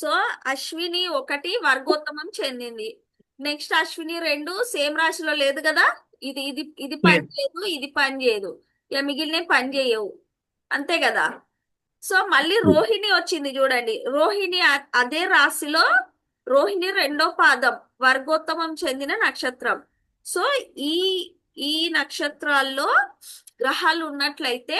So Ashwini ఒకటి వర్గోత్తమం చెందింది. Next Ashwini రెండు సేమ్ రాశిలో లేదు కదా? ఇది ఇది ఇది పని చేయదు ఇది పని చేయదు. ఇక మిగిలిన పని చేయవు. అంతే కదా? సో మళ్ళీ రోహిణి వచ్చింది చూడండి. రోహిణి అదే రాశిలో రోహిణి రెండో పాదం వర్గోత్తమం చెందిన నక్షత్రం. సో ఈ ఈ నక్షత్రాల్లో గ్రహాలు ఉన్నట్లయితే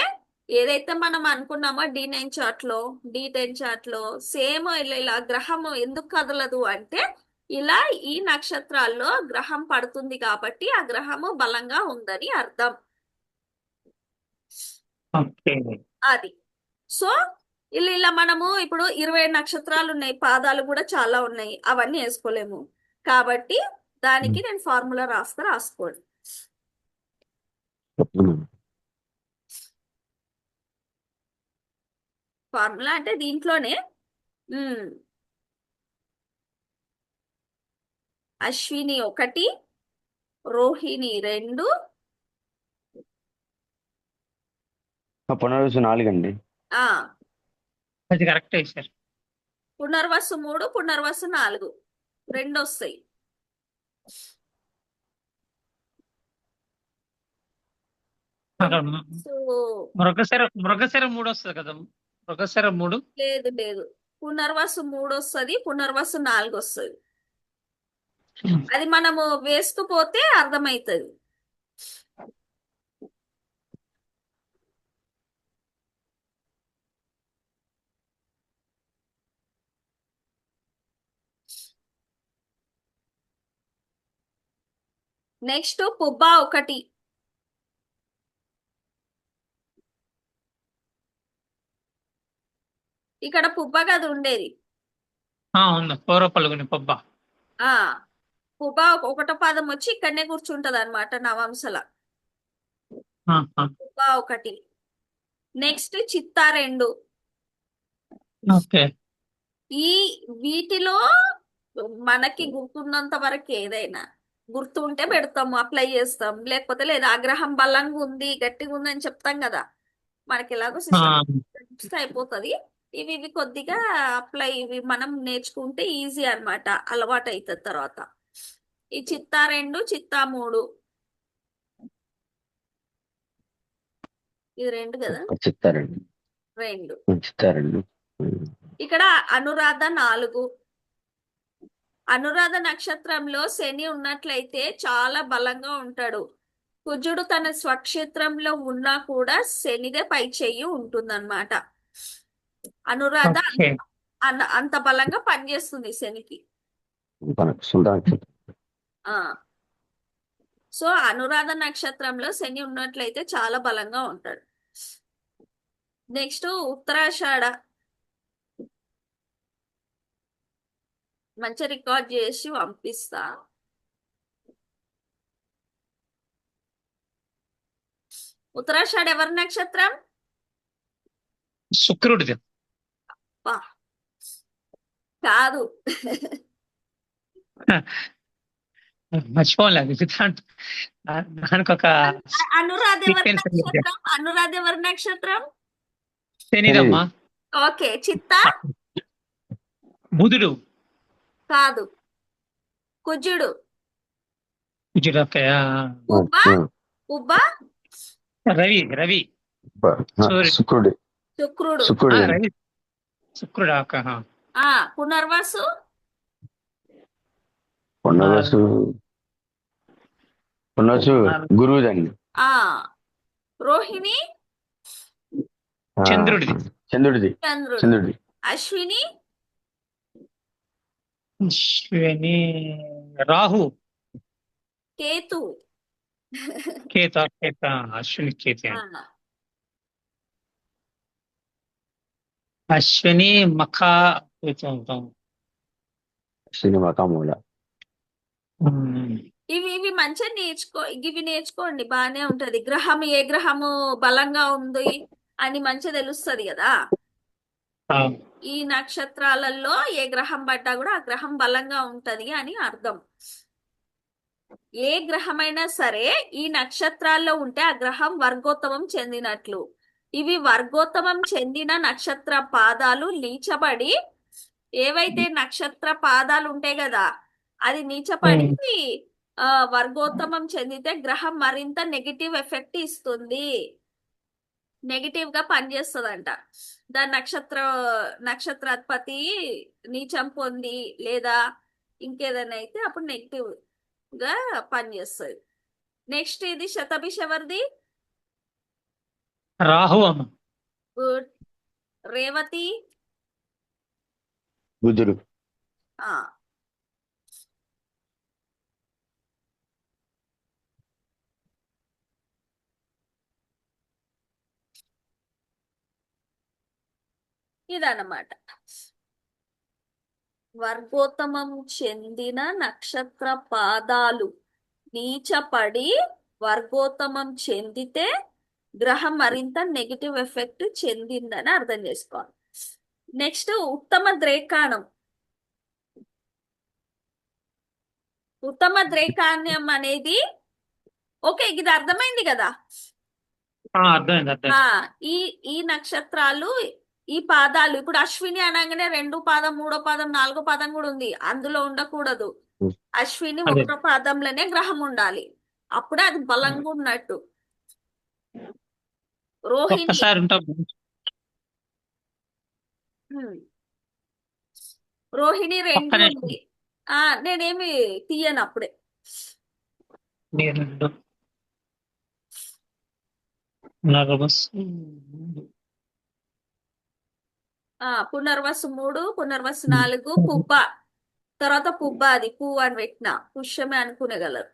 ఏదైతే మనం అనుకున్నామో డి నైన్ చార్ట్లో డి టెన్ చార్ట్లో సేమ్ ఇలా ఇలా గ్రహం ఎందుకు కదలదు అంటే ఇలా ఈ నక్షత్రాల్లో గ్రహం పడుతుంది కాబట్టి ఆ గ్రహము బలంగా ఉందని అర్థం. ఓకే. అది. సో ఇలా ఇలా మనము ఇప్పుడు ఇరవై నక్షత్రాలు ఉన్నాయి పాదాలు కూడా చాలా ఉన్నాయి అవన్నీ వేసుకోలేము. కాబట్టి దానికి నేను ఫార్ములా రాస్తా రాసుకోండి. ఫార్ములా అంటే దీంట్లోనే అశ్విని ఒకటి రోహిణి రెండు. పునరుసు నాలుగండి. ఆ. అది కరెక్టే సార్. పునర్వసు మూడు పునర్వసు నాలుగు. రెండు వస్తాయి మృగశిర మృగశిర మూడు వస్తుంది కదా. మృగశిర మూడు. లేదు లేదు. పునర్వసు మూడు వస్తుంది పునర్వసు నాలుగు వస్తుంది అది మనము వేసుకుపోతే అర్థమవుతుంది నెక్స్ట్ పుబ్బా ఒకటి. ఇక్కడ పుబ్బ కదా ఉండేది. పబ్బ. ఆ పుబ్బ ఒకటో పాదం వచ్చి ఇక్కడనే కూర్చుంటది అనమాట నవంసల. పుబ్బ ఒకటి. నెక్స్ట్ చిత్తా రెండు. ఈ వీటిలో మనకి గుర్తున్నంత వరకు ఏదైనా గుర్తు ఉంటే పెడతాము అప్లై చేస్తాం. లేకపోతే లేదు ఆగ్రహం బలంగా ఉంది గట్టిగా ఉంది అని చెప్తాం కదా. మనకి ఎలాగో సిస్టమ్ అయిపోతుంది. ఇవి ఇవి కొద్దిగా అప్లై ఇవి మనం నేర్చుకుంటే ఈజీ అన్నమాట. అలవాటు అవుతుంది తర్వాత. ఈ చిత్తా రెండు చిత్తా మూడు. ఇది రెండు కదా? రెండు. చిత్తారండి ఇక్కడ అనురాధ నాలుగు. అనురాధ నక్షత్రంలో శని ఉన్నట్లయితే చాలా బలంగా ఉంటాడు. కుజుడు తన స్వక్షేత్రంలో ఉన్నా కూడా శనిదే పై చెయ్యి ఉంటుందన్నమాట. అనురాధ ఓకే. అన్న అంత బలంగా పనిచేస్తుంది శనికి. మనకు సుల్తాన్ ఆ. సో అనురాధ నక్షత్రంలో శని ఉన్నట్లయితే చాలా బలంగా ఉంటాడు. నెక్స్ట్ ఉత్తరాషాఢ. మంచి రికార్డ్ చేసి పంపిస్తా. ఉత్తరాషాఢ ఎవరి నక్షత్రం? శుక్రుడిది. వా. కాదు మర్చిపోలేదు దానికి ఒక అనురాధ ఎవరి. నక్షత్రం అనురాధ ఎవరి నక్షత్రం శనిదమ్మా ఓకే చిత్తా బుధుడు కాదు కుజుడు కుజుడు ఓకే ఉబ్బ ఉబ్బ రవి రవి. శుక్రుడు శుక్రుడు రవి శుక్రుడు ఓకే ఆ. ఆ పునర్వసు. పునరుసు పునరుసు గురువుదండి. ఆ రోహిణి? చంద్రుడిది. చంద్రుడిది. చంద్రుడు. చంద్రుడి అశ్విని? శని రాహు. కేతు. కేత కేత అశ్విని కేత. అశ్విని మఖ కేతు ఉంటాం సినిమా కామూల ఉమ్. ఇవి ఇవి మంచిగా నేర్చుకో ఇవి నేర్చుకోండి. బాగానే ఉంటది. గ్రహం ఏ గ్రహము బలంగా ఉంది అని మంచిగా తెలుస్తది కదా. ఆ, ఈ నక్షత్రాలలో ఏ గ్రహం పడ్డా కూడా ఆ గ్రహం బలంగా ఉంటది అని అర్థం. ఏ గ్రహమైనా సరే ఈ నక్షత్రాల్లో ఉంటే ఆ గ్రహం వర్గోత్తమం చెందినట్లు. ఇవి వర్గోత్తమం చెందిన నక్షత్ర పాదాలు లీచబడి ఏవైతే నక్షత్ర పాదాలు ఉంటాయి కదా అది నీచపడి వర్గోత్తమం చెందితే గ్రహం మరింత నెగిటివ్ ఎఫెక్ట్ ఇస్తుంది. నెగిటివ్గా పనిచేస్తుందంట. దాని నక్షత్ర నక్షత్రాధిపతి నీచం పొంది లేదా ఇంకేదైనా అయితే అప్పుడు నెగిటివ్గా పనిచేస్తుంది. నెక్స్ట్ ఇది శతభిష ఎవరిది రాహు అమ్మ గుడ్. రేవతి? బుధుడు. ఆ. ఇదన్నమాట. వర్గోత్తమం చెందిన నక్షత్ర పాదాలు నీచపడి వర్గోత్తమం చెందితే గ్రహం మరింత నెగిటివ్ ఎఫెక్ట్ చెందిందని అర్థం చేసుకోవాలి. నెక్స్ట్ ఉత్తమ ద్రేకాణం. ఉత్తమ ద్రేకాణ్యం అనేది ఓకే ఇది అర్థమైంది కదా? ఆ, అర్థమైంది అర్థమైంది. ఆ ఈ ఈ నక్షత్రాలు ఈ పాదాలు ఇప్పుడు అశ్విని అనగానే రెండు పాదం మూడో పాదం నాలుగో పాదం కూడా ఉంది. అందులో ఉండకూడదు. అశ్విని. ఒకటో పాదంలోనే గ్రహం ఉండాలి. అప్పుడే అది బలంగా ఉన్నట్టు. రోహిణి ఒక్కసారి. రోహిణి రెండు ఉంది ఆ నేనేమి తీయను అప్పుడే. రెండు నర్వస్ ఆ పునర్వసు మూడు పునర్వసు నాలుగు పుబ్బ. తర్వాత పుబ్బ అది పువ్వు అని పెట్టిన. పుష్యమే అనుకునేగలరు.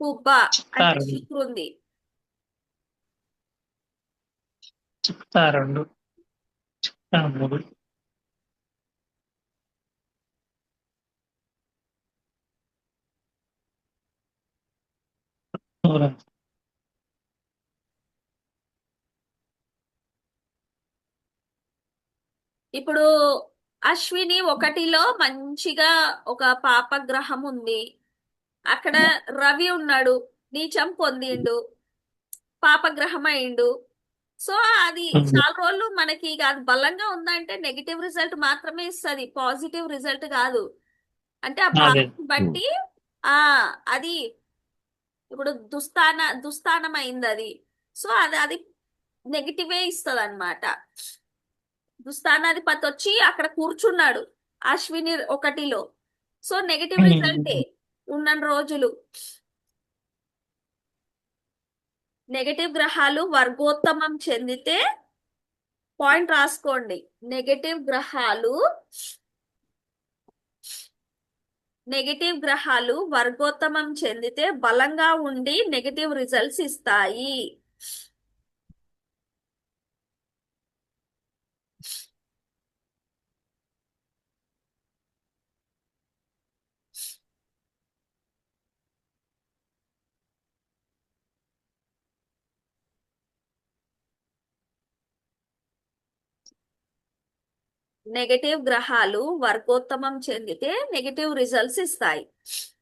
పుబ్బ అంటే. శుక్రుంది. చెప్తా రెండు. చెప్తా మూడు. ఇప్పుడు అశ్విని ఒకటిలో మంచిగా ఒక పాప గ్రహం ఉంది. అక్కడ రవి ఉన్నాడు. నీచం పొందిండు. పాప గ్రహం అయిండు. సో అది. చాలా రోజులు మనకి అది బలంగా ఉందంటే నెగిటివ్ రిజల్ట్ మాత్రమే ఇస్తుంది. పాజిటివ్ రిజల్ట్ కాదు. అంటే ఆ బట్టి ఆ అది ఇప్పుడు దుస్థాన దుస్థానం అయింది అది సో అది అది నెగిటివే ఇస్తుంది అనమాట దుస్థానాధిపతి వచ్చి అక్కడ కూర్చున్నాడు అశ్విని ఒకటిలో. So negative. రిజల్టే ఉన్న రోజులు. నెగటివ్ గ్రహాలు వర్గోత్తమం చెందితే పాయింట్ రాసుకోండి. నెగటివ్ గ్రహాలు నెగటివ్ గ్రహాలు వర్గోత్తమం చెందితే బలంగా ఉండి నెగటివ్ రిజల్ట్స్ ఇస్తాయి. నెగటివ్ గ్రహాలు వర్గోత్తమం చెందితే నెగటివ్ రిజల్ట్స్ ఇస్తాయి.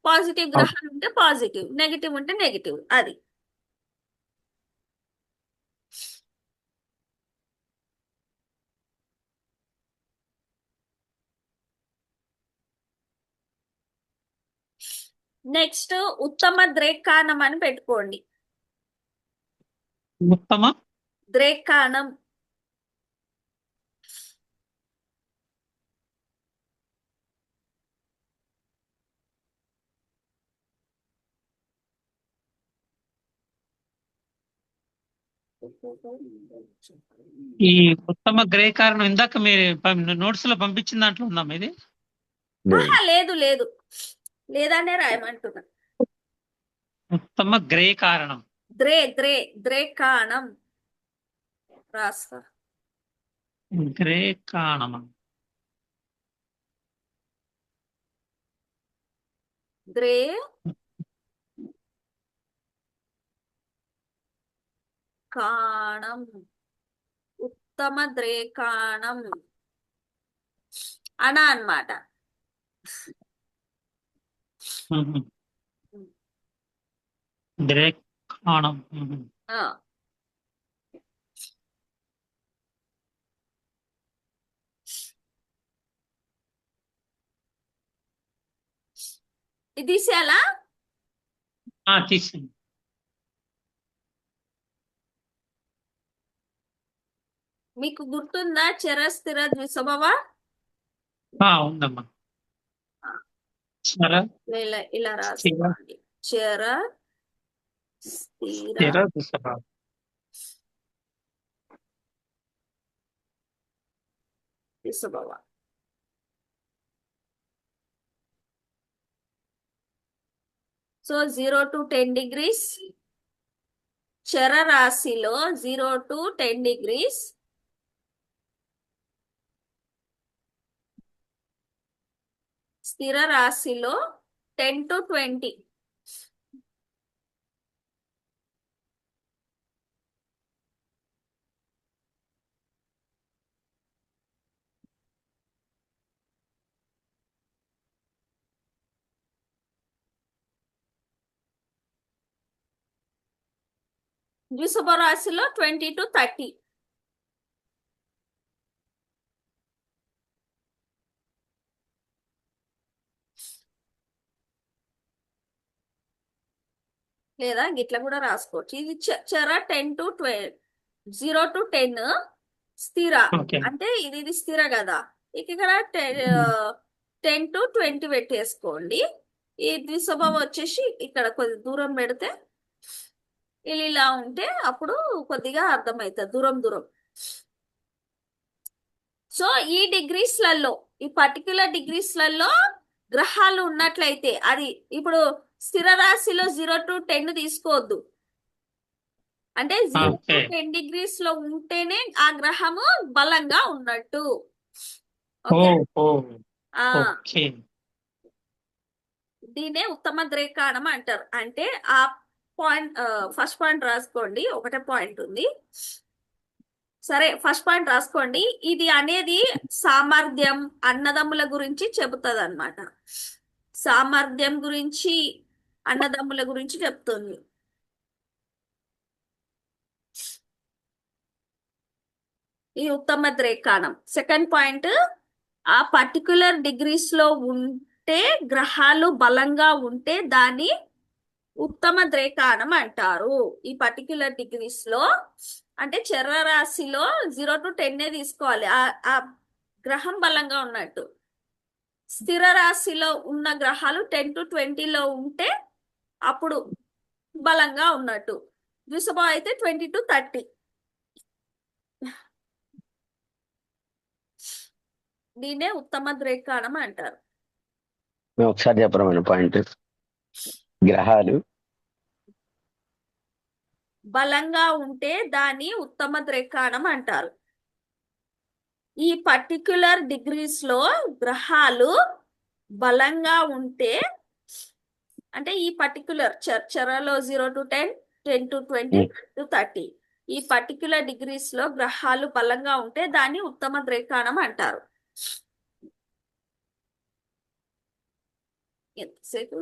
పాజిటివ్ గ్రహాలు ఉంటే పాజిటివ్ నెగటివ్ ఉంటే నెగటివ్ అది. నెక్స్ట్ ఉత్తమ ద్రేకాణం అని పెట్టుకోండి. ఉత్తమ? ద్రేకాణం ఈ ఉత్తమ గ్రే కారణం ఇందాక మీరు నోట్స్లో పంపించిన దాంట్లో ఉందా ఇది లేదు. లేదు లేదు. లేదనే రాయమంటున్నా. ఉత్తమ గ్రే కారణం. ద్రే ద్రే ద్రేకాణం రాస్తా. గ్రే కారణం. ద్రే ద్రేకాణం ఉత్తమ ద్రేకాణం అణ అన్నమాట ఇది తీసేయాలా? తీసేయండి. మీకు గుర్తుందా చర స్థిర ద్విస్వభావ ఆ ఉందమ్మా. సరే ఇలా ఇలా రాసుకోండి. చర స్థిర. ద్విస్వభావ so zero to ten degrees. చర రాశిలో జీరో టు టెన్ డిగ్రీస్. స్థిర రాశిలో టెన్ టు ట్వంటీ. ద్విశుభ రాశిలో ట్వంటీ టు థర్టీ. లేదా గిట్ల కూడా రాసుకోవచ్చు. ఇది చర ten to twelve zero to ten స్థిర. అంటే ఇది ఇది స్థిర కదా. ఇక ఇక్కడ టెన్ టు ట్వంటీ పెట్టేసుకోండి. ఈ ద్విస్వభావం వచ్చేసి ఇక్కడ కొద్ది దూరం పెడితే ఇలా ఇలా ఉంటే అప్పుడు కొద్దిగా అర్థమవుతుంది. దూరం దూరం. సో ఈ డిగ్రీస్లలో ఈ పర్టికులర్ డిగ్రీస్లలో గ్రహాలు ఉన్నట్లయితే అది ఇప్పుడు స్థిర రాశిలో జీరో టు టెన్ తీసుకోవద్దు. అంటే జీరో టు. టెన్ డిగ్రీస్లో ఉంటేనే ఆ గ్రహము బలంగా ఉన్నట్టు. దీనే ఉత్తమ ద్రేకాణం అంటారు. అంటే ఆ పాయింట్ ఫస్ట్ పాయింట్ రాసుకోండి. ఒకటే పాయింట్ ఉంది. సరే ఫస్ట్ పాయింట్ రాసుకోండి. ఇది అనేది సామర్థ్యం అన్నదమ్ముల గురించి చెబుతుంది అనమాట సామర్థ్యం గురించి అన్నదమ్ముల గురించి చెప్తుంది. ఈ ఉత్తమ ద్రేకాణం సెకండ్ పాయింట్ ఆ పర్టికులర్ డిగ్రీస్లో ఉంటే గ్రహాలు బలంగా ఉంటే దాన్ని ఉత్తమ ద్రేకాణం అంటారు. ఈ పర్టికులర్ డిగ్రీస్లో అంటే చర్ర రాశిలో జీరో టు టెన్ తీసుకోవాలి. ఆ ఆ గ్రహం బలంగా ఉన్నట్టు. స్థిర రాశిలో ఉన్న గ్రహాలు టెన్ టు ట్వంటీలో ఉంటే అప్పుడు బలంగా ఉన్నట్టు. వృషభ అయితే ట్వంటీ టు థర్టీ. దీనే ఉత్తమ ద్రేకాణం అంటారు. ఒకసారి చెప్పరమైన పాయింట్. గ్రహాలు. బలంగా ఉంటే దాన్ని ఉత్తమ ద్రేకాణం అంటారు. ఈ పర్టిక్యులర్ డిగ్రీస్లో గ్రహాలు బలంగా ఉంటే అంటే ఈ particular చర్చరలో zero to ten ten to twenty to thirty ఈ పర్టిక్యులర్ డిగ్రీస్లో గ్రహాలు బలంగా ఉంటే దాన్ని ఉత్తమ ద్రేకాణం అంటారు. ఎంతసేపు